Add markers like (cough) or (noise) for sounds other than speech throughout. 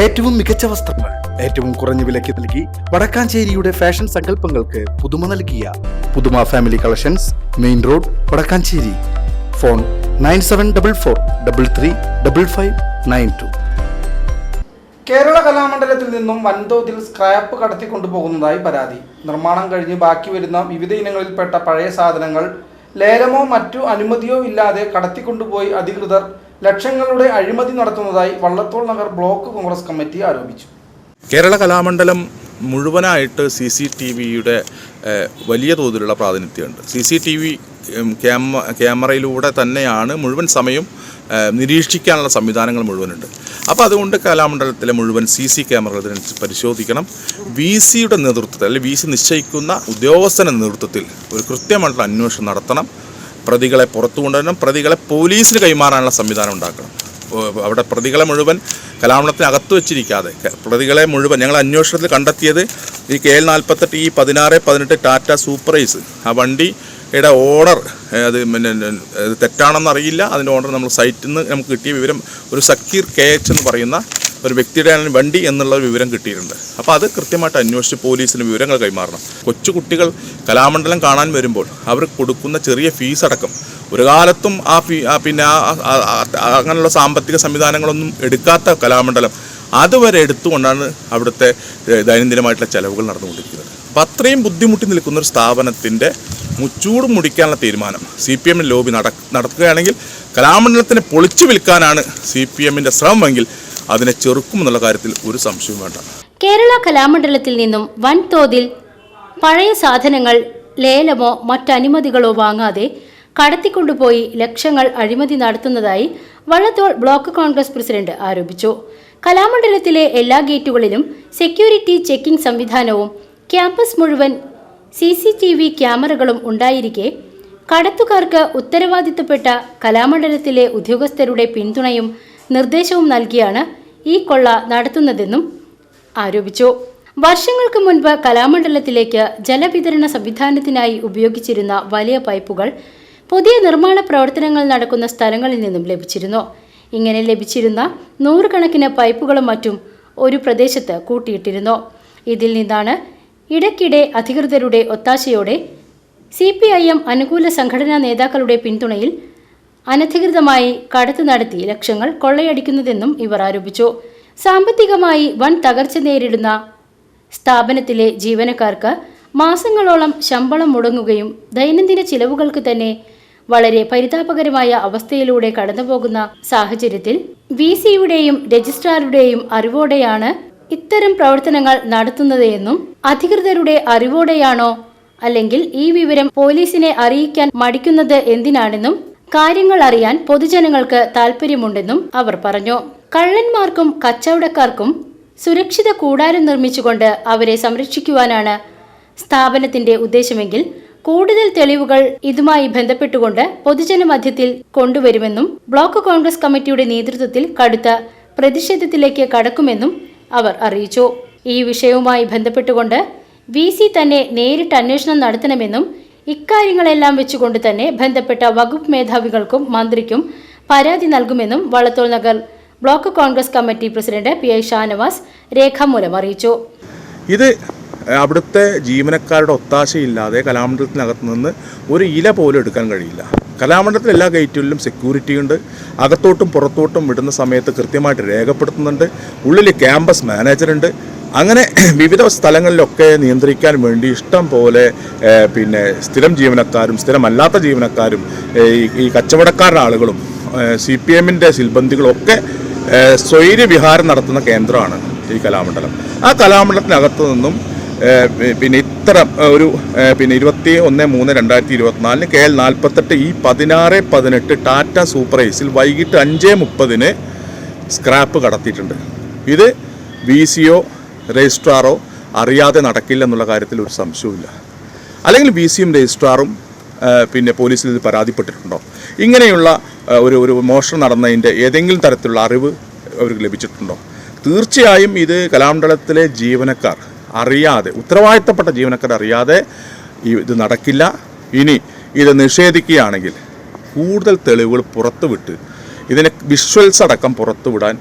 ഏറ്റവും മികച്ച വസ്ത്രങ്ങൾ ഏറ്റവും കുറഞ്ഞ വിലയ്ക്ക് നൽകി വടക്കാഞ്ചേരിയുടെ ഫാഷൻ സങ്കല്പങ്ങൾക്ക് പുതുമ നൽകിയ പുതുമ family collections main road Vadakkanchery. Phone nine seven double four double three double five nine two. Kerala കലാമണ്ഡലത്തിൽ നിന്നും വൻതോതിൽ സ്ക്രാപ്പ് കടത്തിക്കൊണ്ടുപോകുന്നതായി പരാതി. നിർമ്മാണം കഴിഞ്ഞ് ബാക്കി വരുന്ന വിവിധ ഇനങ്ങളിൽപ്പെട്ട പഴയ സാധനങ്ങൾ ലേലമോ മറ്റു അനുമതിയോ ഇല്ലാതെ കടത്തിക്കൊണ്ടുപോയി അധികൃതർ ലക്ഷങ്ങളുടെ അഴിമതി നടത്തുന്നതായി വള്ളത്തോൾ നഗർ ബ്ലോക്ക് കോൺഗ്രസ് കമ്മിറ്റി ആരോപിച്ചു. കേരള കലാമണ്ഡലം മുഴുവനായിട്ട് സി സി ടി വിയുടെ വലിയ തോതിലുള്ള പ്രാതിനിധ്യമുണ്ട്. സി സി ടി വി ക്യാമ ക്യാമറയിലൂടെ തന്നെയാണ് മുഴുവൻ സമയം നിരീക്ഷിക്കാനുള്ള സംവിധാനങ്ങൾ മുഴുവനുണ്ട്. അപ്പോൾ അതുകൊണ്ട് കലാമണ്ഡലത്തിലെ മുഴുവൻ സി സി ക്യാമറകൾ പരിശോധിക്കണം. വി സിയുടെ നേതൃത്വത്തിൽ അല്ലെങ്കിൽ വി സി നിശ്ചയിക്കുന്ന ഉദ്യോഗസ്ഥന്റെ നേതൃത്വത്തിൽ ഒരു കൃത്യമായിട്ടുള്ള അന്വേഷണം നടത്തണം. പ്രതികളെ പുറത്തു കൊണ്ടുവരണം പ്രതികളെ പോലീസിന് കൈമാറാനുള്ള സംവിധാനം ഉണ്ടാക്കണം. അവിടെ പ്രതികളെ മുഴുവൻ കലാമണത്തിനകത്ത് വെച്ചിരിക്കാതെ പ്രതികളെ മുഴുവൻ ഞങ്ങൾ അന്വേഷണത്തിൽ കണ്ടെത്തിയത് ഈ കെ എൽ നാൽപ്പത്തെട്ട് ഈ പതിനാറ് പതിനെട്ട് ടാറ്റ സൂപ്പറൈസ് ആ വണ്ടിയുടെ ഓണർ അത് പിന്നെ അത് തെറ്റാണെന്ന് അറിയില്ല. അതിന്റെ ഓണർ നമ്മൾ സൈറ്റിൽ നിന്ന് നമുക്ക് കിട്ടിയ വിവരം ഒരു സക്കീർ കെ എച്ച് എന്ന് പറയുന്ന ഒരു വ്യക്തിയുടെ വണ്ടി എന്നുള്ള വിവരം കിട്ടിയിട്ടുണ്ട്. അപ്പോൾ അത് കൃത്യമായിട്ട് അന്വേഷിച്ച് പോലീസിന് വിവരങ്ങൾ കൈമാറണം. കൊച്ചുകുട്ടികൾ കലാമണ്ഡലം കാണാൻ വരുമ്പോൾ അവർ കൊടുക്കുന്ന ചെറിയ ഫീസ് അടക്കം ഒരു കാലത്തും ആ ഫീ പിന്നെ അങ്ങനെയുള്ള സാമ്പത്തിക സംവിധാനങ്ങളൊന്നും എടുക്കാത്ത കലാമണ്ഡലം അതുവരെ എടുത്തുകൊണ്ടാണ് അവിടുത്തെ ദൈനംദിനമായിട്ടുള്ള ചെലവുകൾ നടന്നുകൊണ്ടിരിക്കുന്നത്. അപ്പം അത്രയും ബുദ്ധിമുട്ടി നിൽക്കുന്ന ഒരു സ്ഥാപനത്തിന്റെ മുച്ചൂട് മുടിക്കാനുള്ള തീരുമാനം സി പി എമ്മിന്റെ ലോബി നട നടക്കുകയാണെങ്കിൽ കലാമണ്ഡലത്തിനെ പൊളിച്ചു വിൽക്കാനാണ് സി പി എമ്മിന്റെ ശ്രമമെങ്കിൽ അതിനെ ചെറുക്കുമെന്നുള്ള കാര്യത്തിൽ ഒരു സംശയവും വേണ്ട. കേരള കലാമണ്ഡലത്തിൽ നിന്നും വൻതോതിൽ പഴയ സാധനങ്ങൾ ലേലമോ മറ്റനുമതികളോ വാങ്ങാതെ കടത്തിക്കൊണ്ടുപോയി ലക്ഷങ്ങൾ അഴിമതി നടത്തുന്നതായി വള്ളത്തോൾ ബ്ലോക്ക് കോൺഗ്രസ് പ്രസിഡന്റ് ആരോപിച്ചു. കലാമണ്ഡലത്തിലെ എല്ലാ ഗേറ്റുകളിലും സെക്യൂരിറ്റി ചെക്കിംഗ് സംവിധാനവും ക്യാമ്പസ് മുഴുവൻ സി സി ടി വി ക്യാമറകളും ഉണ്ടായിരിക്കെ കടത്തുകാർക്ക് ഉത്തരവാദിത്തപ്പെട്ട കലാമണ്ഡലത്തിലെ ഉദ്യോഗസ്ഥരുടെ പിന്തുണയും നിർദ്ദേശവും നൽകിയാണ് ഈ കൊള്ള നടത്തുന്നതെന്നും ആരോപിച്ചു. വർഷങ്ങൾക്ക് മുൻപ് കലാമണ്ഡലത്തിലേക്ക് ജലവിതരണ സംവിധാനത്തിനായി ഉപയോഗിച്ചിരുന്ന വലിയ പൈപ്പുകൾ പുതിയ നിർമ്മാണ പ്രവർത്തനങ്ങൾ നടക്കുന്ന സ്ഥലങ്ങളിൽ നിന്നും ലഭിച്ചിരുന്നു. ഇങ്ങനെ ലഭിച്ചിരുന്ന നൂറുകണക്കിന് പൈപ്പുകളും മറ്റും ഒരു പ്രദേശത്ത് കൂട്ടിയിട്ടിരുന്നു. ഇതിൽ നിന്നാണ് ഇടയ്ക്കിടെ അധികൃതരുടെ ഒത്താശയോടെ സി പി ഐ എം അനുകൂല സംഘടനാ നേതാക്കളുടെ പിന്തുണയിൽ അനധികൃതമായി കടത്തു നടത്തി ലക്ഷങ്ങൾ കൊള്ളയടിക്കുന്നതെന്നും ഇവർ ആരോപിച്ചു. സാമ്പത്തികമായി വൻ തകർച്ച നേരിടുന്ന സ്ഥാപനത്തിലെ ജീവനക്കാർക്ക് മാസങ്ങളോളം ശമ്പളം മുടങ്ങുകയും ദൈനംദിന ചിലവുകൾക്ക് തന്നെ വളരെ പരിതാപകരമായ അവസ്ഥയിലൂടെ കടന്നുപോകുന്ന സാഹചര്യത്തിൽ വി സിയുടെയും രജിസ്ട്രാറുടെയും അറിവോടെയാണ് ഇത്തരം പ്രവർത്തനങ്ങൾ നടത്തുന്നത് എന്നും അധികൃതരുടെ അറിവോടെയാണോ അല്ലെങ്കിൽ ഈ വിവരം പോലീസിനെ അറിയിക്കാൻ മടിക്കുന്നത് എന്തിനാണെന്നും കാര്യങ്ങൾ അറിയാൻ പൊതുജനങ്ങൾക്ക് താൽപ്പര്യമുണ്ടെന്നും അവർ പറഞ്ഞു. കള്ളന്മാർക്കും കച്ചവടക്കാർക്കും സുരക്ഷിത കൂടാരം നിർമ്മിച്ചുകൊണ്ട് അവരെ സംരക്ഷിക്കുവാനാണ് സ്ഥാപനത്തിന്റെ ഉദ്ദേശമെങ്കിൽ കൂടുതൽ തെളിവുകൾ ഇതുമായി ബന്ധപ്പെട്ടുകൊണ്ട് പൊതുജനമധ്യത്തിൽ കൊണ്ടുവരുമെന്നും ബ്ലോക്ക് കോൺഗ്രസ് കമ്മിറ്റിയുടെ നേതൃത്വത്തിൽ കടുത്ത പ്രതിഷേധത്തിലേക്ക് കടക്കുമെന്നും അവർ അറിയിച്ചു. ഈ വിഷയവുമായി ബന്ധപ്പെട്ടുകൊണ്ട് വി തന്നെ നേരിട്ട് അന്വേഷണം നടത്തണമെന്നും ഇക്കാര്യങ്ങളെല്ലാം വെച്ചുകൊണ്ട് തന്നെ ബന്ധപ്പെട്ട വകുപ്പ് മേധാവികൾക്കും മന്ത്രിക്കും പരാതി നൽകുമെന്നും Vallathol Nagar block Congress committee president P I Shanavas രേഖാമൂലം അറിയിച്ചു. ഇത് അവിടുത്തെ ജീവനക്കാരുടെ ഒത്താശയില്ലാതെ കലാമണ്ഡലത്തിനകത്ത് നിന്ന് ഒരു ഇല പോലും എടുക്കാൻ കഴിയില്ല. കലാമണ്ഡലത്തിൽ എല്ലാ ഗേറ്റുകളിലും സെക്യൂരിറ്റി ഉണ്ട്. അകത്തോട്ടും പുറത്തോട്ടും വിടുന്ന സമയത്ത് കൃത്യമായിട്ട് രേഖപ്പെടുത്തുന്നുണ്ട്. ഉള്ളിൽ ക്യാമ്പസ് മാനേജറുണ്ട് അങ്ങനെ (clears throat) വിവിധ സ്ഥലങ്ങളിലൊക്കെ നിയന്ത്രിക്കാൻ വേണ്ടി ഇഷ്ടം പോലെ പിന്നെ സ്ഥിരം ജീവനക്കാരും സ്ഥിരമല്ലാത്ത ജീവനക്കാരും ഈ- കച്ചവടക്കാരുടെ ആളുകളും സി പി എമ്മിന്റെ സിൽബന്ധികളൊക്കെ സ്വൈര്യവിഹാരം നടത്തുന്ന കേന്ദ്രമാണ് ഈ കലാമണ്ഡലം. ആ കലാമണ്ഡലത്തിനകത്തു നിന്നും പിന്നെ ഇത്തരം ഒരു പിന്നെ ഇരുപത്തി ഒന്ന് മൂന്ന് രണ്ടായിരത്തി ഇരുപത്തിനാലിന് കെ എൽ നാൽപ്പത്തെട്ട് ഈ പതിനാറ് പതിനെട്ട് ടാറ്റ സൂപ്പർ ഐസിൽ വൈകിട്ട് അഞ്ച് മുപ്പതിന് സ്ക്രാപ്പ് കടത്തിയിട്ടുണ്ട്. ഇത് വി സിയോ രജിസ്ട്രാറോ അറിയാതെ നടക്കില്ല എന്നുള്ള കാര്യത്തിൽ ഒരു സംശയവുമില്ല. അല്ലെങ്കിൽ വി സിയും രജിസ്ട്രാറും പിന്നെ പോലീസിൽ ഇത് പരാതിപ്പെട്ടിട്ടുണ്ടോ? ഇങ്ങനെയുള്ള ഒരു ഒരു മോഷണം നടന്നതിന്റെ ഏതെങ്കിലും തരത്തിലുള്ള അറിവ് അവർക്ക് ലഭിച്ചിട്ടുണ്ടോ? തീർച്ചയായും ഇത് കലാമണ്ഡലത്തിലെ ജീവനക്കാർ അറിയാതെ ഉത്തരവാദിത്തപ്പെട്ട ജീവനക്കാർ അറിയാതെ ഇത് നടക്കില്ല. ഇനി ഇത് നിഷേധിക്കുകയാണെങ്കിൽ കൂടുതൽ തെളിവുകൾ പുറത്തുവിട്ട് ഇതിനെ വിഷ്വൽസ് അടക്കം പുറത്തുവിടാൻ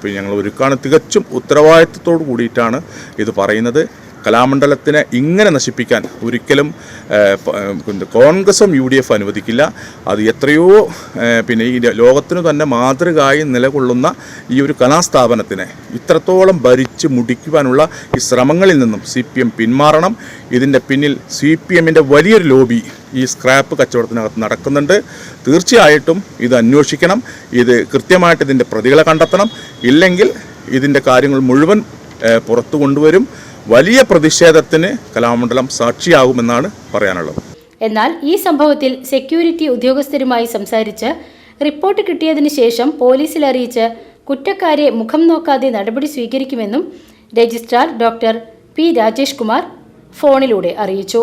പിന്നെ ഞങ്ങൾ ഒരുക്കാണ്. തികച്ചും ഉത്തരവാദിത്വത്തോട് കൂടിയിട്ടാണ് ഇത് പറയുന്നത്. കലാമണ്ഡലത്തിനെ ഇങ്ങനെ നശിപ്പിക്കാൻ ഒരിക്കലും കോൺഗ്രസും യു ഡി എഫ് അനുവദിക്കില്ല. അത് എത്രയോ പിന്നെ ഈ ലോകത്തിനു തന്നെ മാതൃകയായി നിലകൊള്ളുന്ന ഈ ഒരു കലാസ്ഥാപനത്തിനെ ഇത്രത്തോളം ഭരിച്ച് മുടിക്കുവാനുള്ള ഈ ശ്രമങ്ങളിൽ നിന്നും സി പിന്മാറണം. ഇതിന്റെ പിന്നിൽ സി പി എമ്മിന്റെ വലിയൊരു ലോബി ഈ സ്ക്രാപ്പ് കച്ചവടത്തിനകത്ത് നടക്കുന്നുണ്ട്. തീർച്ചയായിട്ടും ഇത് അന്വേഷിക്കണം. ഇത് കൃത്യമായിട്ട് ഇതിന്റെ പ്രതികളെ കണ്ടെത്തണം. ഇല്ലെങ്കിൽ ഇതിന്റെ കാര്യങ്ങൾ മുഴുവൻ പുറത്തു കൊണ്ടുവരും. വലിയ പ്രതിഷേധത്തിന് കലാമണ്ഡലം സാക്ഷിയാകുമെന്നാണ് പറയാനുള്ളത്. എന്നാൽ ഈ സംഭവത്തിൽ സെക്യൂരിറ്റി ഉദ്യോഗസ്ഥരുമായി സംസാരിച്ച് റിപ്പോർട്ട് കിട്ടിയതിനു ശേഷം പോലീസിൽ അറിയിച്ച് കുറ്റക്കാരെ മുഖം നോക്കാതെ നടപടി സ്വീകരിക്കുമെന്നും registrar doctor P Rajesh Kumar ഫോണിലൂടെ അറിയിച്ചു.